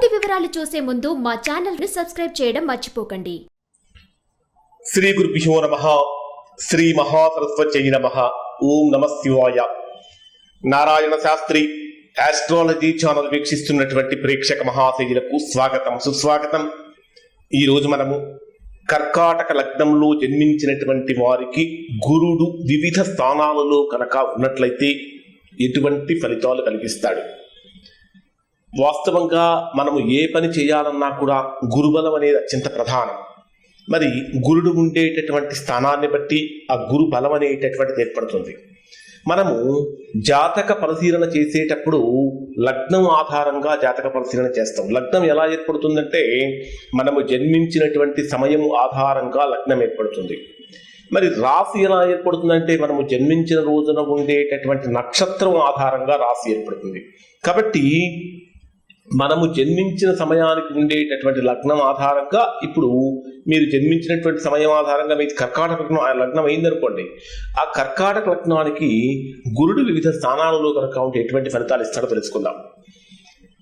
పూర్తి వివరాలు చూసే ముందు మా చానల్ని సబ్స్క్రైబ్ చేయడం మర్చిపోకండి. శ్రీ గురుభ్యో నమ. శ్రీ మహాసరస్వత్యై నమ. ఓం నమ శివాయ. నారాయణ శాస్త్రి ఆస్ట్రాలజీ ఛానల్ వీక్షిస్తున్నటువంటి ప్రేక్షక మహాశైలకు స్వాగతం సుస్వాగతం. ఈ రోజు మనము కర్కాటక లగ్నంలో జన్మించినటువంటి వారికి గురుడు వివిధ స్థానాలలో కనుక ఉన్నట్లయితే ఎటువంటి ఫలితాలు కలిగిస్తాడు? వాస్తవంగా మనము ఏ పని చేయాలన్నా కూడా గురుబలం అనేది అత్యంత ప్రధానం. మరి గురుడు ఉండేటటువంటి స్థానాన్ని బట్టి ఆ గురు బలం అనేటటువంటిది ఏర్పడుతుంది. మనము జాతక పరిశీలన చేసేటప్పుడు లగ్నం ఆధారంగా జాతక పరిశీలన చేస్తాం. లగ్నం ఎలా ఏర్పడుతుందంటే మనము జన్మించినటువంటి సమయం ఆధారంగా లగ్నం ఏర్పడుతుంది. మరి రాశి ఎలా ఏర్పడుతుందంటే మనము జన్మించిన రోజున ఉండేటటువంటి నక్షత్రం ఆధారంగా రాశి ఏర్పడుతుంది. కాబట్టి మనము జన్మించిన సమయానికి ఉండేటటువంటి లగ్నం ఆధారంగా ఇప్పుడు మీరు జన్మించినటువంటి సమయం ఆధారంగా మీకు కర్కాటక లగ్నం ఆ లగ్నం అయిందనుకోండి. ఆ కర్కాటక లగ్నానికి గురుడు వివిధ స్థానాలలో కనుక ఉంటే ఎటువంటి ఫలితాలు ఇస్తాడో తెలుసుకుందాం.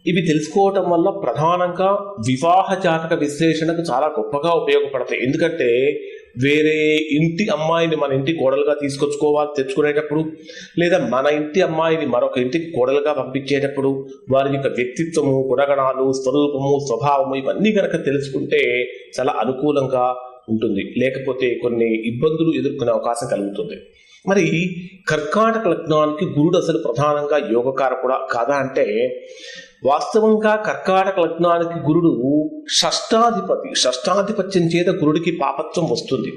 ఇవి తెలుసుకోవటం వల్ల ప్రధానంగా వివాహ జాతక విశ్లేషణకు చాలా గొప్పగా ఉపయోగపడతాయి. ఎందుకంటే వేరే ఇంటి అమ్మాయిని మన ఇంటి కోడలుగా తీసుకొచ్చుకోవాలి తెచ్చుకునేటప్పుడు లేదా మన ఇంటి అమ్మాయిని మరొక ఇంటికి కోడలుగా పంపించేటప్పుడు వారి యొక్క వ్యక్తిత్వము గుణగణాలు స్వరూపము స్వభావము ఇవన్నీ కనుక తెలుసుకుంటే చాలా అనుకూలంగా ఉంటుంది. లేకపోతే కొన్ని ఇబ్బందులు ఎదుర్కొనే అవకాశం కలుగుతుంది. మరి కర్కాటక లగ్నానికి గురుడు అసలు ప్రధానంగా యోగకారకుడా కాదా అంటే వాస్తవంగా కర్కాటక లగ్నానికి గురుడు షష్టాధిపతి షష్టాధిపత్యం చేత గురుడికి పాపత్వం వస్తుంది.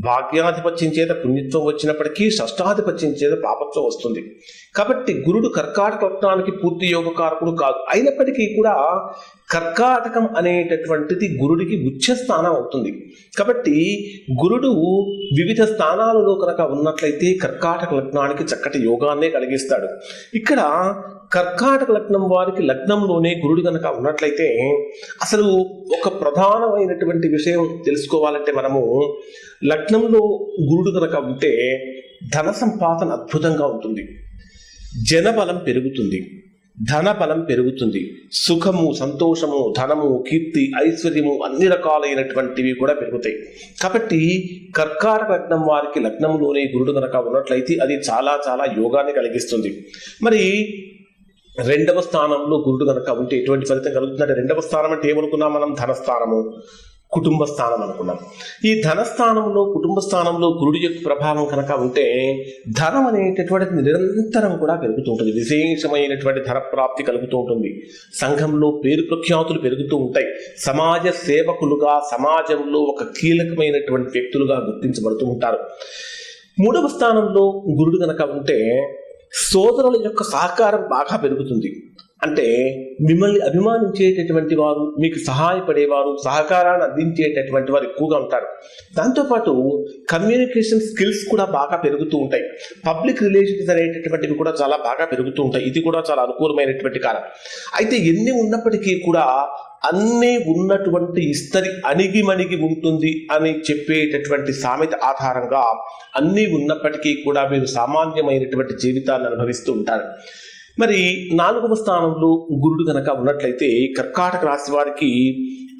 భాగ్యాధిపత్యం చేత పుణ్యత్వం వచ్చినప్పటికీ షష్టాధిపత్యం చేత పాపత్వం వస్తుంది. కాబట్టి గురుడు కర్కాటక లగ్నానికి పూర్తి యోగకారకుడు కాదు. అయినప్పటికీ కూడా కర్కాటకం అనేటటువంటిది గురుడికి ముఖ్య స్థానం అవుతుంది. కాబట్టి గురుడు వివిధ స్థానాలలో కనుక ఉన్నట్లయితే కర్కాటక లగ్నానికి చక్కటి యోగాన్నే కలిగిస్తాడు. ఇక్కడ కర్కాటక లగ్నం వారికి లగ్నంలోనే గురుడు కనుక ఉన్నట్లయితే అసలు ఒక ప్రధానమైనటువంటి విషయం తెలుసుకోవాలంటే మనము లగ్నంలో గురుడు కనుక ఉంటే ధన సంపాదన అద్భుతంగా ఉంటుంది. జనబలం పెరుగుతుంది. ధన బలం పెరుగుతుంది. సుఖము సంతోషము ధనము కీర్తి ఐశ్వర్యము అన్ని రకాలైనటువంటివి కూడా పెరుగుతాయి. కాబట్టి కర్కారక లగ్నం వారికి లగ్నంలోనే గురుడు కనుక ఉన్నట్లయితే అది చాలా చాలా యోగాన్ని కలిగిస్తుంది. మరి రెండవ స్థానంలో గురుడు కనుక ఉంటే ఎటువంటి ఫలితం కలుగుతుందంటే రెండవ స్థానం అంటే ఏమనుకున్నాం మనం? ధనస్థానము. కుటుంబ స్థానం అనుకున్నాం. ఈ ధనస్థానంలో కుటుంబ స్థానంలో గురుడి యొక్క ప్రభావం కనుక ఉంటే ధనం అనేటటువంటిది నిరంతరం కూడా పెరుగుతూ ఉంటుంది. విశేషమైనటువంటి ధన ప్రాప్తి కలుగుతూ ఉంటుంది. సంఘంలో పేరు ప్రఖ్యాతులు పెరుగుతూ ఉంటాయి. సమాజ సేవకులుగా సమాజంలో ఒక కీలకమైనటువంటి వ్యక్తులుగా గుర్తించబడుతూ ఉంటారు. మూడవ స్థానంలో గురుడు కనుక ఉంటే సోదరుల యొక్క సహకారం బాగా పెరుగుతుంది. అంటే మిమ్మల్ని అభిమానించేటటువంటి వారు మీకు సహాయపడేవారు సహకారాన్ని అందించేటటువంటి వారు ఎక్కువగా ఉంటారు. దాంతోపాటు కమ్యూనికేషన్ స్కిల్స్ కూడా బాగా పెరుగుతూ ఉంటాయి. పబ్లిక్ రిలేషన్స్ అనేటటువంటివి కూడా చాలా బాగా పెరుగుతూ ఉంటాయి. ఇది కూడా చాలా అనుకూలమైనటువంటి కాలం అయితే ఎన్ని ఉన్నప్పటికీ కూడా అన్నీ ఉన్నటువంటి ఇస్తరి అణిగి మణిగి ఉంటుంది అని చెప్పేటటువంటి సామెత ఆధారంగా అన్నీ ఉన్నప్పటికీ కూడా మీరు సామాన్యమైనటువంటి జీవితాన్ని అనుభవిస్తూ ఉంటారు. మరి నాలుగవ స్థానంలో గురుడు కనుక ఉన్నట్లయితే కర్కాటక రాశి వారికి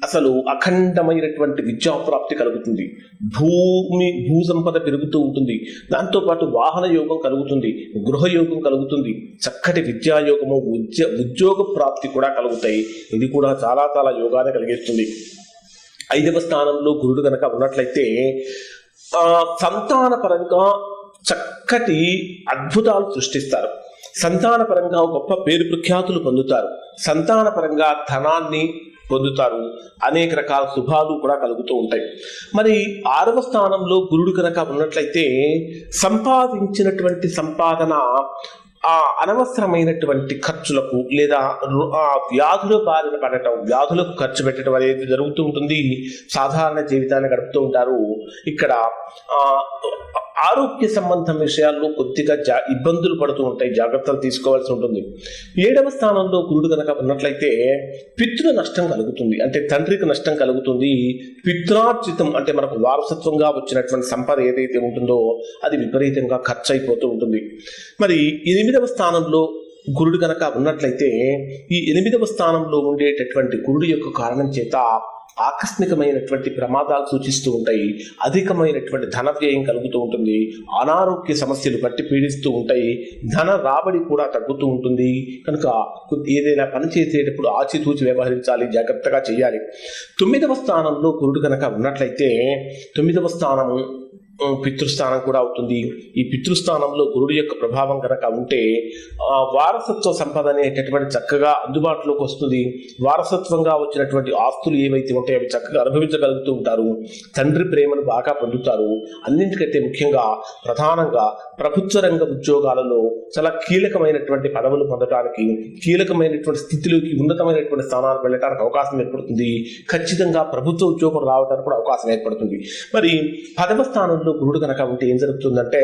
అసలు అఖండమైనటువంటి విద్యాప్రాప్తి కలుగుతుంది. భూమి భూ సంపద పెరుగుతూ ఉంటుంది. దాంతోపాటు వాహన యోగం కలుగుతుంది. గృహయోగం కలుగుతుంది. చక్కటి విద్యాయోగము ఉద్య ఉద్యోగ ప్రాప్తి కూడా కలుగుతాయి. ఇది కూడా చాలా చాలా యోగాన్ని కలిగిస్తుంది. ఐదవ స్థానంలో గురుడు కనుక ఉన్నట్లయితే సంతానపరంగా చక్కటి అద్భుతాలు సృష్టిస్తారు. సంతానపరంగా గొప్ప పేరు ప్రఖ్యాతులు పొందుతారు. సంతానపరంగా ధనాన్ని పొందుతారు. అనేక రకాల శుభాలు కూడా కలుగుతూ ఉంటాయి. మరి ఆరవ స్థానంలో గురుడు కనుక ఉన్నట్లయితే సంపాదించినటువంటి సంపాదన ఆ అనవసరమైనటువంటి ఖర్చులకు లేదా ఆ వ్యాధుల బారిన పడటం వ్యాధులకు ఖర్చు పెట్టడం అనేది జరుగుతూ ఉంటుంది. సాధారణ జీవితాన్ని గడుపుతూ ఉంటారు. ఇక్కడ ఆరోగ్య సంబంధం విషయాల్లో కొద్దిగా జా ఇబ్బందులు పడుతూ ఉంటాయి. జాగ్రత్తలు తీసుకోవాల్సి ఉంటుంది. ఏడవ స్థానంలో గురుడు కనుక ఉన్నట్లయితే పితృ నష్టం కలుగుతుంది. అంటే తండ్రికి నష్టం కలుగుతుంది. పిత్రార్జితం అంటే మనకు వారసత్వంగా వచ్చినటువంటి సంపద ఏదైతే ఉంటుందో అది విపరీతంగా ఖర్చు అయిపోతూ ఉంటుంది. మరి ఇది ఎనిమిదవ స్థానంలో గురుడు కనుక ఉన్నట్లయితే ఈ ఎనిమిదవ స్థానంలో ఉండేటటువంటి గురుడు యొక్క కారణం చేత ఆకస్మికమైనటువంటి ప్రమాదాలు సూచిస్తూ ఉంటాయి అధికమైనటువంటి ధన వ్యయం కలుగుతూ ఉంటుంది అనారోగ్య సమస్యలు బట్టి పీడిస్తూ ఉంటాయి ధన రాబడి కూడా తగ్గుతూ ఉంటుంది. కనుక కొద్ది- ఏదైనా పని చేసేటప్పుడు ఆచితూచి వ్యవహరించాలి జాగ్రత్తగా చేయాలి. తొమ్మిదవ స్థానంలో గురుడు కనుక ఉన్నట్లయితే తొమ్మిదవ స్థానము పితృస్థానం కూడా అవుతుంది. ఈ పితృస్థానంలో గురుడు యొక్క ప్రభావం కనుక ఉంటే వారసత్వ సంపద అనేటటువంటి చక్కగా అందుబాటులోకి వస్తుంది. వారసత్వంగా వచ్చినటువంటి ఆస్తులు ఏవైతే ఉంటాయో అవి చక్కగా అనుభవించగలుగుతూ ఉంటారు. తండ్రి ప్రేమను బాగా పొందుతారు. అన్నింటికైతే ముఖ్యంగా ప్రధానంగా ప్రభుత్వ రంగ ఉద్యోగాలలో చాలా కీలకమైనటువంటి పదవులు పొందడానికి కీలకమైనటువంటి స్థితిలోకి ఉన్నతమైనటువంటి స్థానాలకు వెళ్ళడానికి అవకాశం ఏర్పడుతుంది. ఖచ్చితంగా ప్రభుత్వ ఉద్యోగం రావడానికి కూడా అవకాశం ఏర్పడుతుంది. మరి పదవ స్థానంలో గురుడు కనుక ఉంటే ఏం జరుగుతుందంటే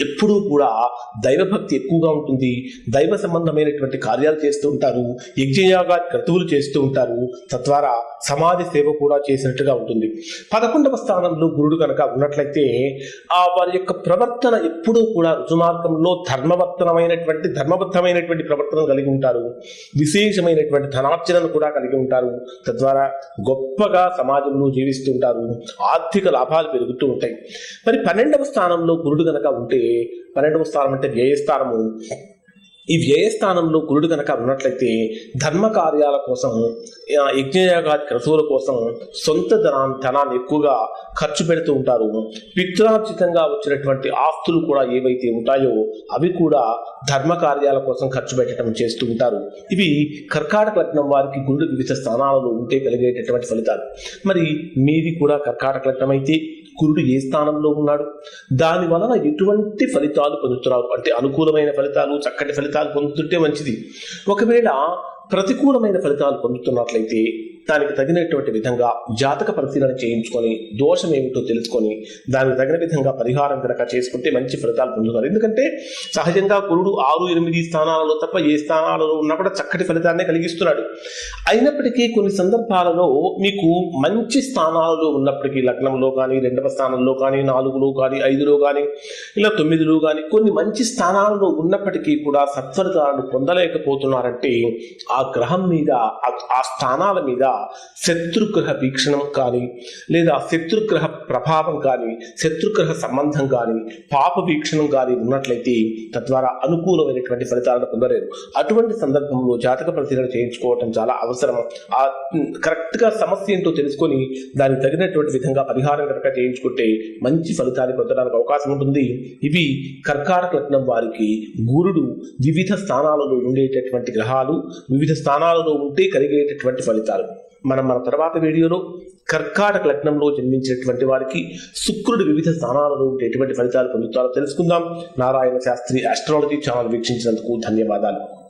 ఎప్పుడూ కూడా దైవభక్తి ఎక్కువగా ఉంటుంది. దైవ సంబంధమైనటువంటి కార్యాలు చేస్తూ ఉంటారు. యజ్ఞయాగా క్రతువులు చేస్తూ ఉంటారు. తద్వారా సమాజ సేవ కూడా చేసినట్టుగా ఉంటుంది. పదకొండవ స్థానంలో గురుడు కనుక ఉన్నట్లయితే ఆ వారి యొక్క ప్రవర్తన ఎప్పుడూ కూడా రుజుమార్గంలో ధర్మవర్తనమైనటువంటి ధర్మబద్ధమైనటువంటి ప్రవర్తన కలిగి ఉంటారు. విశేషమైనటువంటి ధనార్జనను కూడా కలిగి ఉంటారు. తద్వారా గొప్పగా సమాజంలో జీవిస్తూ ఉంటారు. ఆర్థిక లాభాలు పెరుగుతూ ఉంటాయి. మరి పన్నెండవ స్థానంలో గురుడు కనుక ఉంటే పన్నెండవ స్థానం అంటే వ్యయస్థానము ఈ వ్యయస్థానంలో గురుడు కనుక ఉన్నట్లయితే ధర్మ కార్యాల కోసం ఆ, యజ్ఞయాగాది క్రతువుల కోసం సొంత ధనా ధనాన్ని ఎక్కువగా ఖర్చు పెడుతూ ఉంటారు. పిత్రార్జితంగా వచ్చినటువంటి ఆస్తులు కూడా ఏవైతే ఉంటాయో అవి కూడా ధర్మ కార్యాల కోసం ఖర్చు పెట్టడం చేస్తూ ఉంటారు. ఇవి కర్కాటక లగ్నం వారికి గురుడు వివిధ స్థానాలలో ఉంటే కలిగేటటువంటి ఫలితాలు. మరి మీది కూడా కర్కాటక లగ్నం అయితే గురుడు ఏ స్థానంలో ఉన్నాడు? దాని వలన ఎటువంటి ఫలితాలు పొందుతున్నారు? అంటే అనుకూలమైన ఫలితాలు చక్కటి ఫలితాలు ఫలితాలు పొందుతుంటే మంచిది. ఒకవేళ ప్రతికూలమైన ఫలితాలు పొందుతున్నట్లయితే దానికి తగినటువంటి విధంగా జాతక పరిశీలన చేయించుకొని దోషం ఏమిటో తెలుసుకొని దానికి తగిన విధంగా పరిహారం కనుక చేసుకుంటే మంచి ఫలితాలు పొందుతారు. ఎందుకంటే సహజంగా గురుడు ఆరు ఎనిమిది స్థానాలలో తప్ప ఏ స్థానాలలో ఉన్నా కూడా చక్కటి ఫలితాన్ని కలిగిస్తున్నాడు. అయినప్పటికీ కొన్ని సందర్భాలలో మీకు మంచి స్థానాలలో ఉన్నప్పటికీ లగ్నంలో కానీ రెండవ స్థానంలో కానీ నాలుగులో కానీ ఐదులో కానీ ఇలా తొమ్మిదిలో కానీ కొన్ని మంచి స్థానాలలో ఉన్నప్పటికీ కూడా సత్ఫలితాలను పొందలేకపోతున్నారంటే ఆ గ్రహం మీద ఆ స్థానాల మీద శత్రుగ్రహ వీక్షణం కానీ లేదా శత్రుగ్రహ ప్రభావం కానీ శత్రుగ్రహ సంబంధం కానీ పాప వీక్షణం కానీ ఉన్నట్లయితే తద్వారా అనుకూలమైనటువంటి ఫలితాలను పొందలేరు. అటువంటి సందర్భంలో జాతక పరిశీలన చేయించుకోవటం చాలా అవసరం. ఆ కరెక్ట్గా సమస్య ఏంటో తెలుసుకొని దానికి తగినటువంటి విధంగా పరిహారం కనుక చేయించుకుంటే మంచి ఫలితాన్ని పొందడానికి అవకాశం ఉంటుంది. ఇవి కర్కాటక లగ్నం వారికి గురుడు వివిధ స్థానాలలో ఉండేటటువంటి గ్రహాలు వివిధ స్థానాలలో ఉంటే కలిగేటటువంటి ఫలితాలు. మనం మన తర్వాత వీడియోలో కర్కాటక లగ్నంలో జన్మించినటువంటి వారికి శుక్రుడు వివిధ స్థానాలలో ఎటువంటి ఫలితాలు పొందుతారో తెలుసుకుందాం. నారాయణ శాస్త్రి ఆస్ట్రాలజీ ఛానల్ వీక్షించినందుకు ధన్యవాదాలు.